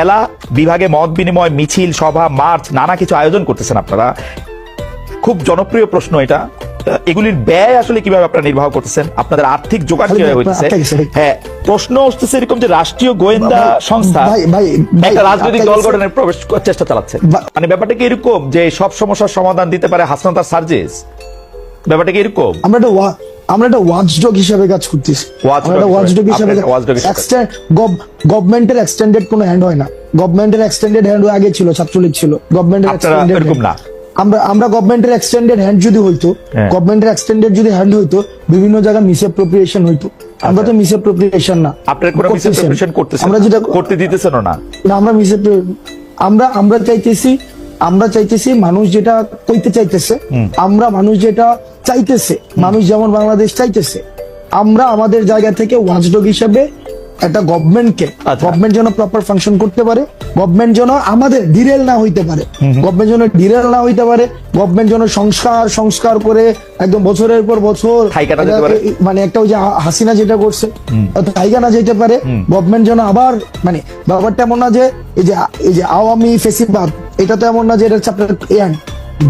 জেলা বিভাগে মত বিনিময় মিছিল সভা মার্চ নানা কিছু আয়োজন করতেছেন আপনারা। খুব জনপ্রিয় প্রশ্ন এটা। এগুলির ব্যয় আসলে কীভাবে আপনারা নির্বাহ করতেছেন? আপনাদের আর্থিক খালি কীভাবে হইতেছে? হ্যাঁ প্রশ্ন আসতেছে এরকম যে রাষ্ট্রীয় গোয়েন্দা সংস্থা একটা রাজনৈতিক দল গঠনের প্রবেশ চেষ্টা চালাচ্ছে। মানে ব্যাপারটা কি এরকম যে সব সমস্যার সমাধান দিতে পারে হাসনাতার সার্জেস? ব্যাপারটা কি এরকম? আমরা আমরা একটা ওয়াচডগ হিসাবে কাজ করতেছি আমরা ওয়াচডগ হিসেবে-। গভর্নমেন্টের এক্সটেন্ডেড কোনো হ্যান্ড হয় না গভর্নমেন্টের এক্সটেন্ডেড হ্যান্ড আগে ছিল ছাত্রলীগ ছিল গভর্নমেন্টের এক্সটেন্ডেড না। আমরা আমরা গভর্নমেন্টের এক্সটেন্ডেড হ্যান্ড যদি হইতো হ্যাঁ। গভর্নমেন্টের এক্সটেন্ডেড যদি হ্যান্ড হইতো বিভিন্ন জায়গায় মিসঅ্যাপ্রোপ্রিয়েশন হইতো আমরা তো মিসঅ্যাপ্রোপ্রিয়েশন না আপনার কোনো। মিসঅ্যাপ্রোপ্রিয়েশন করতেছেন আমরা। যেটা করতে দিতেছেন না না আমরা মিসে আমরা আমরা চাইতেছি আমরা চাইতেছি মানুষ যেটা কইতে চাইতেছে আমরা মানুষ যেটা চাইতেছে মানুষ যেমন বাংলাদেশ চাইতেছে আমরা আমাদের জায়গা থেকে ওয়াচডগ হিসেবে একটা গভর্নমেন্টকে আচ্ছা। গভর্নমেন্ট যেন প্রপার ফাংশন করতে পারে গভর্নমেন্ট যেন আমাদের ডিরেল না হইতে পারে গভর্নমেন্ট যেন ডিরেল না হইতে পারে গভর্নমেন্ট যেন সংস্কার সংস্কার করে একদম বছরের পর বছর মানে একটা ওই যে হাসিনা যেটা করছে জায়গা না যেতে পারে গভর্নমেন্ট যেন আবার মানে ব্যাপারটা এমন না যে এই যে এই যে আওয়ামী ফেসিবাদ এটা তো এমন না যে এটা হচ্ছে আপনার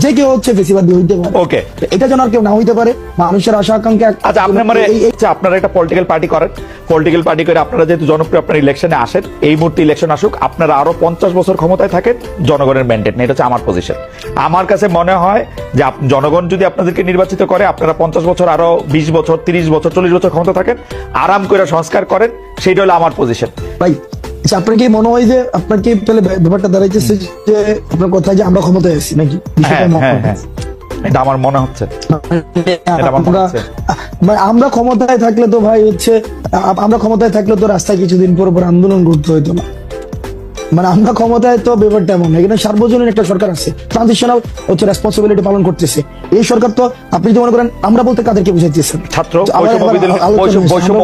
যে কেউ হচ্ছে ফেসিবাদ হইতে পারে। ওকে এটা যেন আর কেউ না হইতে পারে মানুষের আশা আকাঙ্ক্ষা আচ্ছা আপনি মানে আচ্ছা, আপনারা একটা পলিটিক্যাল পার্টি করেন। পলিটিক্যাল পার্টি করে আপনারা যেহেতু জনপ্রিয় আপনার ইলেকশনে আসেন। এই মুহূর্তে ইলেকশন আসুক আপনারা আরও পঞ্চাশ বছর ক্ষমতায় থাকেন জনগণের ম্যান্ডেট নেই এটা হচ্ছে আমার পজিশন আমার কাছে মনে হয় যে জনগণ যদি আপনাদেরকে নির্বাচিত করে আপনারা পঞ্চাশ বছর আরও বিশ বছর তিরিশ বছর চল্লিশ বছর ক্ষমতা থাকেন আরাম করে সংস্কার করেন সেইটা হলো আমার পজিশন ভাই আচ্ছা আপনার কি মনে হয় যে আপনার কি তাহলে ব্যাপারটা দাঁড়াইতেছে যে আপনার কথা যে আমরা ক্ষমতায় আছি নাকি? হ্যাঁ? হ্যাঁ হ্যাঁ। এটা আমার মনে হচ্ছে। আমার ক্ষমতায় থাকলে তো ভাই হচ্ছে আমরা ক্ষমতায় থাকলে তো রাস্তায় কিছুদিন পর পর আন্দোলন করতে হইতো না। মানে আমরা ক্ষমতায় তো ব্যাপারটা এমন এখানে সার্বজনীন একটা সরকার আছে। ট্রানজিশনাল হচ্ছে রেসপন্সিবিলিটি পালন করতেছে। এই সরকার তো আপনি যদি মনে করেন আমরা বলতে কাদেরকে বুঝাইতেছেন? ছাত্র বৈষম্য বিরোধী- আলোচনা বৈষম্য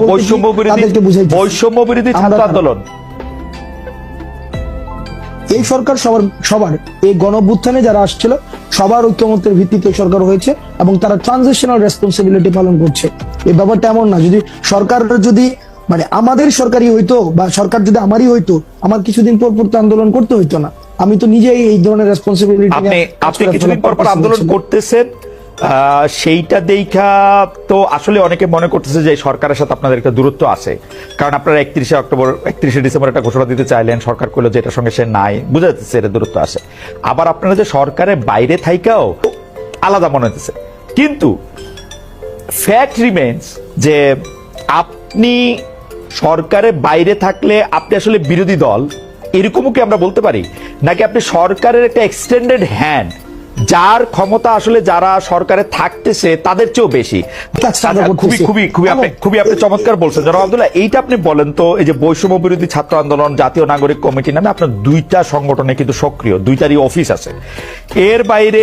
এই সরকার সবার সবার এই গণভ্যুত্থানে যারা আসছিল সবার ঐক্যমত্যের ভিত্তিতে সরকার হয়েছে এবং তারা ট্রানজিশনাল রেসপন্সিবিলিটি পালন করছে। এই ব্যাপারটা এমন না যদি সরকার যদি মানে আমাদের সরকারই হইতো বা সরকার যদি আমারই হইতো আমার কিছুদিন পর পর তো আন্দোলন করতে হইতো না। আমি তো নিজেই এই ধরনের রেসপন্সিবিলিটি আপনি আপনি কিছুদিন পর পর আন্দোলন করতেছেন সেইটা দেখা তো আসলে অনেকে মনে করতেছে যে সরকারের সাথে আপনাদের একটা দূরত্ব আছে। কারণ আপনারা একত্রিশে অক্টোবর, একত্রিশে ডিসেম্বর একটা ঘোষণা দিতে চাইলেন, সরকার করল যে এটার সঙ্গে সে নাই, বুঝা যাচ্ছে এটা দূরত্ব আছে। আবার আপনারা যে সরকারের বাইরে থাইকাও আলাদা মনে হতেছে কিন্তু ফ্যাক্ট রিমেন্স যে আপনি সরকারের বাইরে থাকলে আপনি আসলে বিরোধী দল, এরকমও কি আমরা বলতে পারি? নাকি আপনি সরকারের একটা এক্সটেন্ডেড হ্যান্ড যার ক্ষমতা আসলে যারা সরকারে থাকতেছে তাদের চেয়েও বেশি। আচ্ছা, খুবই খুবই খুবই আপনি খুবই আপনি চমৎকার বলছেন। জনাব আব্দুল্লাহ এইটা আপনি বলেন তো এই যে বৈষম্য বিরোধী ছাত্র আন্দোলন জাতীয় নাগরিক কমিটি নামে আপনার দুইটা সংগঠনে কিন্তু সক্রিয় দুইটারই অফিস আছে। এর বাইরে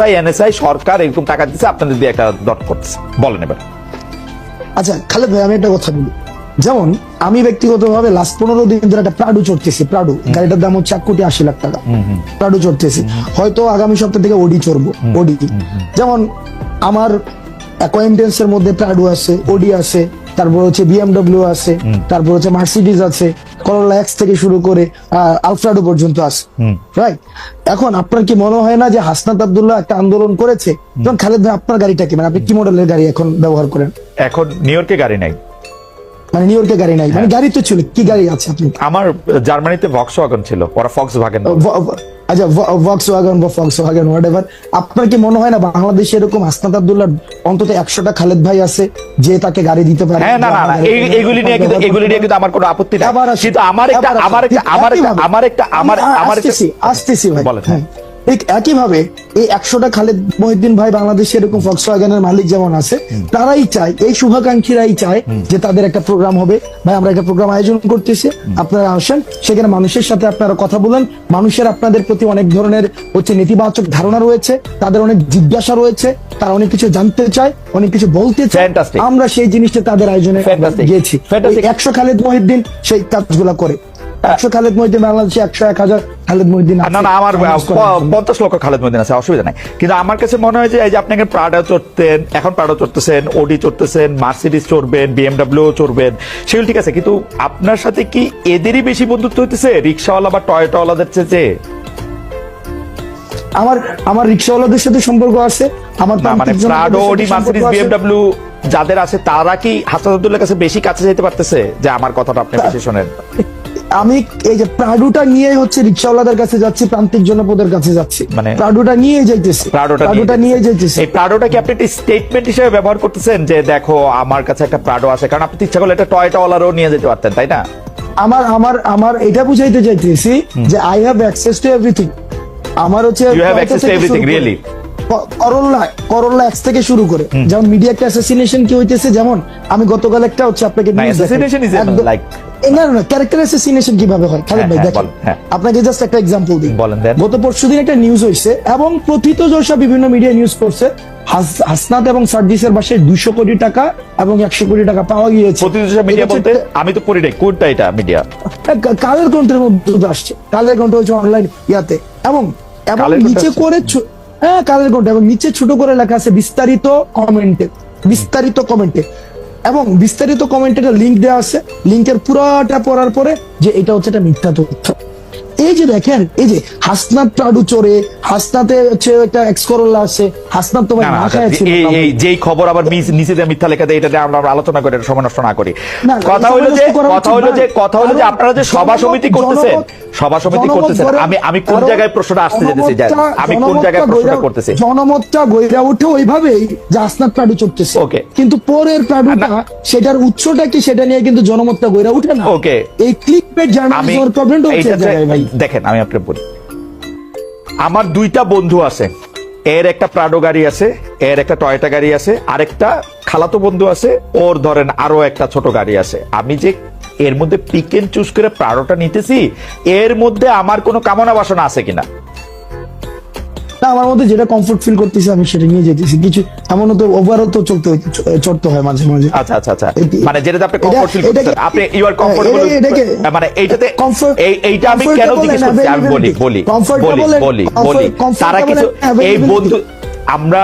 ডিজিএফআই এনএসআই সরকার এরকম টাকা দিচ্ছে আপনাদের দিয়ে একটা দট করতেছে। বলেন এবার। আচ্ছা খালেদ ভাই আমি একটা কথা বলি। যেমন আমি ব্যক্তিগতভাবে লাস্ট পনেরো দিন ধরে একটা প্রাডু চড়তেছি প্রাডু গাড়িটার দাম হচ্ছে এক কোটি আশি লাখ টাকা। প্রাডু চড়তেছি। হয়তো আগামী সপ্তাহ থেকে ওডি চড়বো ওডি যেমন আমার অ্যাকোয়েন্টেন্স এর মধ্যে প্রাডু আছে ওডি আছে। তারপর হচ্ছে বিএমডব্লিউ আছে তারপর হচ্ছে মার্সিডিজ আছে করোলা এক্স থেকে শুরু করে আলফ্রাডো পর্যন্ত আছে রাইট এখন আপনার কি মনে হয় না যে হাসনাত আব্দুল্লাহ একটা আন্দোলন করেছে? যেমন খালেদ ভাই আপনার গাড়িটা কি? মানে আপনি কি মডেলের গাড়ি এখন ব্যবহার করেন? এখন নিউ ইয়র্কে গাড়ি নাই। মানে নিউ ইয়র্কে গাড়ি নাই। মানে গাড়ি তো ছিল কি গাড়ি আছে আপনি আমার জার্মানিতে ভক্স ছিল ওরা ফক্স ভাগেন আচ্ছা ভক্স ওয়াগন বা ফক্স ওয়াগন হোয়াট এভার আপনার কি মনে হয় না বাংলাদেশে এরকম আসনাদ আব্দুল্লাহ অন্তত একশোটা খালেদ ভাই আছে যে তাকে গাড়ি দিতে পারে? হ্যাঁ না না না এইগুলি নিয়ে কিন্তু এগুলি নিয়ে কিন্তু আমার কোনো আপত্তি নেই। কিন্তু আমার একটা আমার একটা আমার একটা আমার একটা আমার আমার আসতেছি আসতেছি ভাই। বলেন, হ্যাঁ। ঠিক একইভাবে এই একশোটা খালেদ মহিউদ্দিন ভাই বাংলাদেশে এরকম ফক্স ওয়াগনের মালিক যেমন আছে তারাই চায় এই শুভাকাঙ্ক্ষীরাই চায় যে তাদের একটা প্রোগ্রাম হবে। ভাই আমরা একটা প্রোগ্রাম আয়োজন করতেছি। আপনারা আসেন সেখানে মানুষের সাথে আপনারা কথা বলেন। মানুষের আপনাদের প্রতি অনেক ধরনের হচ্ছে নেতিবাচক ধারণা রয়েছে তাদের অনেক জিজ্ঞাসা রয়েছে তারা অনেক কিছু জানতে চায় অনেক কিছু বলতে চায়। আমরা সেই জিনিসটা তাদের আয়োজনে. গিয়েছি। একশো খালেদ মহিউদ্দিন সেই কাজগুলা করে। একশো খালেদ মহিউদ্দিন বাংলাদেশে একশো এক হাজার খালেদ মহিউদ্দিন আছে। না না আমার Announce করার জন্য। পঞ্চাশ লক্ষ খালেদ মদিন আছে অসুবিধা নাই কিন্তু আমার কাছে মনে হয় যে এই যে আপনি প্রাডা চড়তেন এখন প্রাডা চড়তেছেন ওডি চড়তেছেন মার্সিডিস চড়বেন বিএমডাব্লিউ চড়বেন সেগুলো ঠিক আছে কিন্তু আপনার সাথে কি এদেরই বেশি বন্ধুত্ব হইতেছে রিক্সাওয়ালা বা টয়টাওয়ালাদের চেয়ে আমার আমার রিক্সাওয়ালাদের সাথে সম্পর্ক আছে আমার মানে প্রাডো ওডি মার্সিডিস আছে। বিএমডাব্লিউ যাদের আছে তারা কি হাসান কাছে বেশি কাছে যেতে পারতেছে যে আমার কথাটা আপনি বেশি শোনেন আমি এই যে প্রাডুটা নিয়ে হচ্ছে রিক্সাওয়ালাদের কাছে যাচ্ছি প্রান্তিক জনপদের কাছে যাচ্ছি। মানে- প্রাডুটা নিয়ে যাইতেছি। প্রাডুটা নিয়ে যাইতেছি। এই প্রাডোটা কি আপনি স্টেটমেন্ট হিসেবে ব্যবহার করতেছেন যে দেখো আমার কাছে একটা প্রাডো আছে? কারণ আপনি ইচ্ছা করলে একটা টয়টাওয়ালারও নিয়ে যেতে পারতেন তাই না? আমার আমার আমার এটা বুঝাইতে চাইতেছি যে I have access to everything আমার হচ্ছে You have Toyota access to থেকে everything, শুরু করে- করল্লা করল্লা এক্স থেকে শুরু করে। যেমন মিডিয়া একটা অ্যাসাসিনেশন কি হইতেছে? যেমন আমি গতকাল একটা হচ্ছে আপনাকে দেখাই। Assassination is একদম- like- এ, না না ক্যারেক্টার অ্যাসাসিনেশন কীভাবে হয়? খালেদ হ্যাঁ, ভাই হ্যাঁ, দেখেন। আপনাকে জাস্ট একটা এক্সাম্পল দিই। বলেন গত পরশুদিন একটা নিউজ হয়েছে এবং প্রথিত যশা বিভিন্ন মিডিয়া নিউজ করছে। হাসনাত এবং সার্জিসের বাসায় দুইশো কোটি টাকা এবং একশো কোটি টাকা পাওয়া গিয়েছে। প্রতিদিন মিডিয়া এটা বলতে হচ্ছে- আমি তো পড়ি নাই কোনটা এটা মিডিয়া কালের কণ্ঠের মধ্যে আসছে। কালের কণ্ঠ হচ্ছে অনলাইন ইয়াতে। এবং এবং নিচে করে হ্যাঁ কালের কণ্ঠ। এবং নিচে ছোট করে লেখা আছে বিস্তারিত কমেন্টে বিস্তারিত কমেন্টে এবং বিস্তারিত কমেন্টে একটা লিঙ্ক দেওয়া আছে লিঙ্কের পুরোটা পড়ার পরে যে এটা হচ্ছে একটা মিথ্যা তথ্য। এই যে দেখেন এই যে হাসনাত টাডু চোরে হাসনাতে হচ্ছে একটা এক্স করোলা আছে হাসনাত তো ভাই না, না, না আচ্ছা, খায় ছিল এই এই যেই খবর আবার নিচে দিয়ে মিথ্যা লেখা দেয় এটা দিয়ে আমরা আলোচনা করে এটা সময় নষ্ট না করি কথা হলো যে কথা হলো যে কথা হলো যে আপনারা যে সভা সমিতি করতেছেন সভা সমিতি করতেছেন। আমি আমি কোন জায়গায় প্রশ্নটা আসতে যেতেছি আমি কোন জায়গায় প্রশ্নটা করতেছি? জনমতটা গইরা উঠে ওইভাবেই যে আসনাদ প্রাডু চড়তেছে। Okay. কিন্তু পরের প্রাডুটা সেটার উৎসটা কি সেটা নিয়ে কিন্তু জনমতটা গইরা উঠে না? Okay. এই ক্লিক পেট জার্নালিজমের প্রবলেমটা হচ্ছে ভাই। দেখেন আমি আপনাকে বলি। আমার দুইটা বন্ধু আছে। এর একটা প্রাডো গাড়ি আছে এর একটা টয়টা গাড়ি আছে আরেকটা খালাতো বন্ধু আছে ওর ধরেন আরও একটা ছোট গাড়ি আছে। আমি যে এর মধ্যে পিক এন্ড চুজ করে প্রাডোটা নিতেছি এর মধ্যে আমার কোনো কামনা বাসনা আছে কিনা? না আমার মধ্যে যেটা কমফোর্ট ফিল করতেছি আমি সেটা নিয়ে যেতেছি। কিছু এমনও তো ওভারও তো চলতে চড়তে হয় মাঝে মাঝে। আচ্ছা আচ্ছা আচ্ছা। মানে যেটাতে আপনি কমফোর্ট ফিল করতেছেন। আপনি ইউ আর কমফোর্টেবল মানে এইটাতে এই এইটা আমি কেন জিজ্ঞেস করছি? আমি বলি. বলি বলি বলি বলি তারা কিছু এই বন্ধু আমরা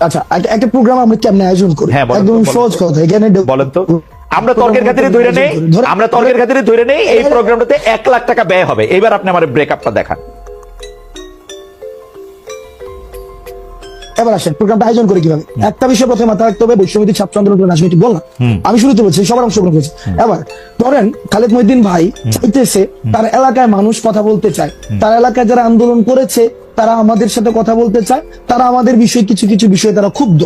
আচ্ছা একটা- প্রোগ্রাম আমরা কেমনে আয়োজন করি? হ্যাঁ, একদম সহজ কথা এখানে বলেন তো। আমরা তর্কের খাতিরে ধরে নেই আমরা তর্কের খাতিরে ধরে নেই এই প্রোগ্রামটাতে এক লাখ টাকা ব্যয় হবে। এবার আপনি আমার ব্রেকআপটা দেখান। এবার আসেন প্রোগ্রামটা আয়োজন করে কীভাবে? একটা বিষয় প্রথমে মাথায় রাখতে হবে বৈষম্যতি ছাত্র আন্দোলন রাজনীতি বললাম আমি শুরুতে বলছি সবার অংশগ্রহণ করেছে। এবার ধরেন খালেদ মহিদ্দিন ভাই চাইতেছে তার এলাকায় মানুষ কথা বলতে চায়। তার এলাকায় যারা আন্দোলন করেছে তারা আমাদের সাথে কথা বলতে চায় তারা আমাদের বিষয়ে কিছু কিছু বিষয়ে তারা ক্ষুব্ধ।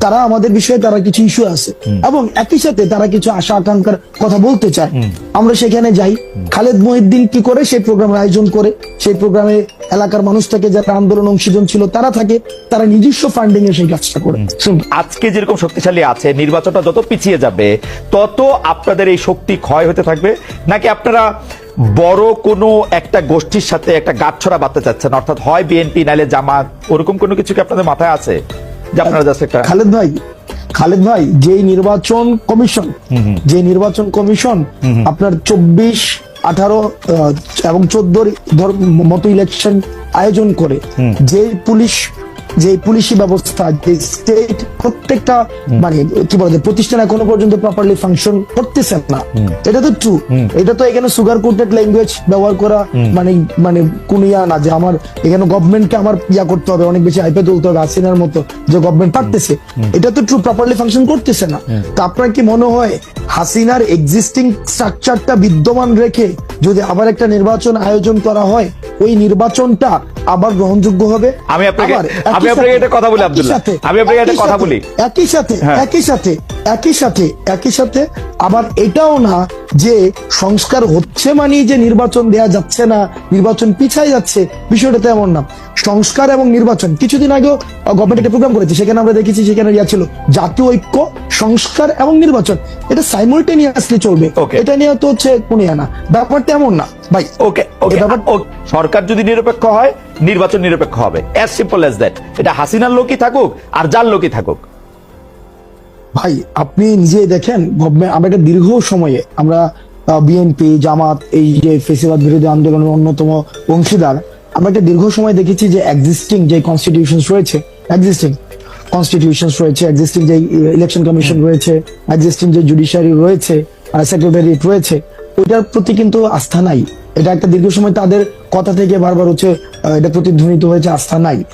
তারা আমাদের বিষয়ে তারা কিছু ইস্যু আছে। এবং একই সাথে তারা কিছু আশা আকাঙ্ক্ষার কথা বলতে চায়। আমরা সেখানে যাই। খালেদ মহিদ্দিন কি করে সেই প্রোগ্রামের আয়োজন করে? সেই প্রোগ্রামে এলাকার মানুষ থাকে যারা আন্দোলন অংশীজন ছিল তারা থাকে। তারা নিজস্ব ফান্ডিং এ সেই কাজটা করে। আজকে যেরকম শক্তিশালী আছে নির্বাচনটা যত পিছিয়ে যাবে তত আপনাদের এই শক্তি ক্ষয় হতে থাকবে। নাকি আপনারা বড় কোনো একটা গোষ্ঠীর সাথে একটা গাঁটছড়া বাঁধতে চাচ্ছেন। অর্থাৎ হয় বিএনপি নাইলে জামাত ওরকম কোনো কিছু কি আপনাদের মাথায় আছে? যে আপনারা জাস্ট একটা খালেদ ভাই খালেদ ভাই যে নির্বাচন কমিশন যে নির্বাচন কমিশন আপনার চব্বিশ আঠারো এবং চোদ্দোর মতো ইলেকশন আয়োজন করে যে পুলিশ যে পুলিশি ব্যবস্থা যে স্টেট প্রত্যেকটা মানে কি বলে প্রতিষ্ঠান এখনও পর্যন্ত প্রপারলি ফাংশন করতেছে না। এটা তো ট্রু এটা তো এখানে সুগার কোটেড ল্যাঙ্গুয়েজ ব্যবহার করা মানে মানে কোন ইয়া না যে আমার এখানে গভর্নমেন্টকে আমার ইয়া করতে হবে অনেক বেশি হাইপে তুলতে হবে হাসিনার মতো যে গভর্নমেন্ট পারতেছে। এটা তো ট্রু প্রপারলি ফাংশন করতেছে না। তা আপনার কি মনে হয় হাসিনার এক্সিস্টিং স্ট্রাকচারটা বিদ্যমান রেখে যদি আবার একটা নির্বাচন আয়োজন করা হয় ওই নির্বাচনটা আবার গ্রহণযোগ্য হবে আমি আপনাকে- আমি আপনাকে একটা কথা বলি, আব্দুল্লাহ। আমি আপনাকে একটা কথা বলি। একই সাথে হ্যাঁ। একই সাথে একই সাথে একই সাথে আবার এটাও না যে সংস্কার হচ্ছে মানে যে নির্বাচন দেয়া যাচ্ছে না নির্বাচন পিছাই যাচ্ছে বিষয়টা তেমন না সংস্কার এবং নির্বাচন কিছুদিন আগেও গভর্নমেন্ট একটা প্রোগ্রাম করেছে সেখানে আমরা দেখেছি সেখানে ইয়া ছিল জাতীয় ঐক্য সংস্কার এবং নির্বাচন এটা সাইমultaneously চলবে। এটা নিয়ে তো হচ্ছে কোন না। ব্যাপারটা এমন না ভাই। ওকে ওকে ব্যাপার- সরকার যদি নিরপেক্ষ হয় নির্বাচন নিরপেক্ষ হবে। অ্যাজ সিম্পল অ্যাজ দ্যাট এটা হাসিনার লোকই থাকুক আর যার লোকই থাকুক। ভাই আপনি নিজেই দেখেন আমরা একটা দীর্ঘ সময়ে আমরা বিএনপি জামাত এই যে ফেসিবাদ বিরোধী আন্দোলনের অন্যতম অংশীদার আমরা একটা দীর্ঘ সময় দেখেছি যে এক্সিস্টিং যে কনস্টিটিউশন রয়েছে এক্সিস্টিং কনস্টিটিউশন রয়েছে এক্সিস্টিং যে ইলেকশন কমিশন রয়েছে এক্সিস্টিং যে জুডিশিয়ারি রয়েছে সেক্রেটারিয়েট রয়েছে ওইটার প্রতি কিন্তু আস্থা নাই। এটা একটা দীর্ঘ সময় তাদের কথা থেকে বারবার হচ্ছে এটা প্রতিধ্বনিত হয়েছে আস্থা নাই।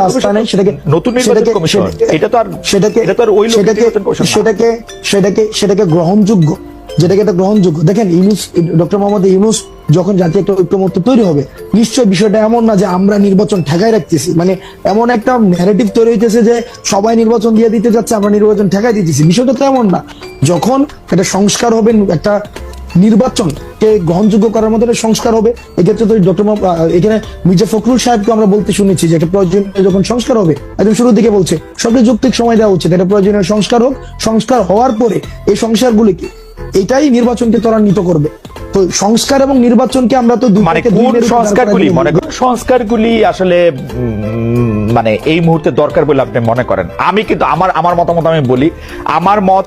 আস্থা নাই সেটাকে নতুন সেটাকে- সেটাকে- এটা তো আর- সেটাকে এটা তো আর ওই সেটাকে। সেটাকে সেটাকে সেটাকে গ্রহণযোগ্য। যেটাকে এটা গ্রহণযোগ্য। দেখেন ইউনুস ডক্টর মোহাম্মদ ইউনুস যখন জাতীয় একটা ঐক্যমত্য তৈরি হবে নিশ্চয় বিষয়টা এমন না যে আমরা নির্বাচন ঠেকাই রাখতেছি। মানে এমন একটা ন্যারেটিভ তৈরি হইতেছে যে সবাই নির্বাচন দিয়ে দিতে যাচ্ছে আমরা নির্বাচন ঠেকাই দিতেছি। বিষয়টা তো এমন না। যখন একটা সংস্কার হবে একটা নির্বাচনকে গ্রহণযোগ্য করার একটা সংস্কার হবে। এক্ষেত্রে তো ডক্টর এখানে মির্জা ফখরুল সাহেবকে আমরা বলতে শুনেছি যে একটা প্রয়োজনীয় যখন সংস্কার হবে একদম শুরুর দিকে বলছে সবচেয়ে যৌক্তিক সময় দেওয়া উচিত। একটা প্রয়োজনীয় সংস্কার হোক সংস্কার হওয়ার পরে এই সংস্কারগুলিকে এটাই নির্বাচনকে ত্বরান্বিত করবে। তো সংস্কার এবং নির্বাচনকে আমরা তো মানে দুই কোন সংস্কারগুলি? মনে করেন সংস্কারগুলি আসলে মানে এই মুহূর্তে দরকার বলে আপনি মনে করেন? আমি কিন্তু আমার আমার মতামত আমি বলি আমার মত